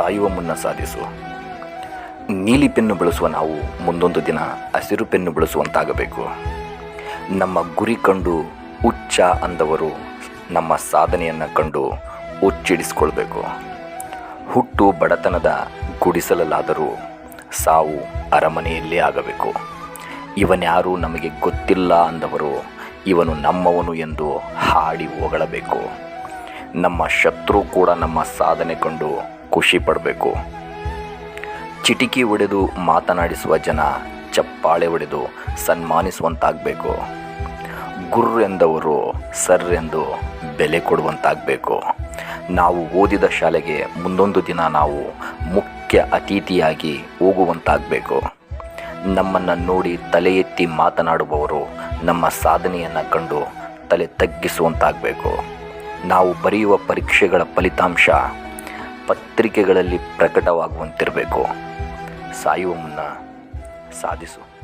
ಸಾಯುವ ಮುನ್ನ ಸಾಧಿಸು. ನೀಲಿ ಪೆನ್ನು ಬಳಸುವ ನಾವು ಮುಂದೊಂದು ದಿನ ಹಸಿರು ಪೆನ್ನು ಬಳಸುವಂತಾಗಬೇಕು. ನಮ್ಮ ಗುರಿ ಕಂಡು ಹುಚ್ಚ ಅಂದವರು ನಮ್ಮ ಸಾಧನೆಯನ್ನು ಕಂಡು ಹುಚ್ಚಿಡಿಸಿಕೊಳ್ಬೇಕು. ಹುಟ್ಟು ಬಡತನದ ಗುಡಿಸಲಲ್ಲಾದರೂ ಸಾವು ಅರಮನೆಯಲ್ಲೇ ಆಗಬೇಕು. ಇವನ್ಯಾರೂ ನಮಗೆ ಗೊತ್ತಿಲ್ಲ ಅಂದವರು ಇವನು ನಮ್ಮವನು ಎಂದು ಹಾಡಿ ಹೊಗಳಬೇಕು. ನಮ್ಮ ಶತ್ರು ಕೂಡ ನಮ್ಮ ಸಾಧನೆ ಕಂಡು ಖುಷಿ ಪಡಬೇಕು. ಚಿಟಿಕಿ ಹೊಡೆದು ಮಾತನಾಡಿಸುವ ಜನ ಚಪ್ಪಾಳೆ ಒಡೆದು ಸನ್ಮಾನಿಸುವಂತಾಗಬೇಕು. ಗುರ್ ಎಂದವರು ಸರ್ ಎಂದು ಬೆಲೆ ಕೊಡುವಂತಾಗಬೇಕು. ನಾವು ಓದಿದ ಶಾಲೆಗೆ ಮುಂದೊಂದು ದಿನ ನಾವು ಮುಖ್ಯ ಅತಿಥಿಯಾಗಿ ಹೋಗುವಂತಾಗಬೇಕು. ನಮ್ಮನ್ನು ನೋಡಿ ತಲೆ ಎತ್ತಿ ಮಾತನಾಡುವವರು ನಮ್ಮ ಸಾಧನೆಯನ್ನು ಕಂಡು ತಲೆ ತಗ್ಗಿಸುವಂತಾಗಬೇಕು. ನಾವು ಬರೆಯುವ ಪರೀಕ್ಷೆಗಳ ಫಲಿತಾಂಶ ಪತ್ರಿಕೆಗಳಲ್ಲಿ ಪ್ರಕಟವಾಗುವಂತಿರಬೇಕು. ಸಾಯುವ ಮುನ್ನ ಸಾಧಿಸು.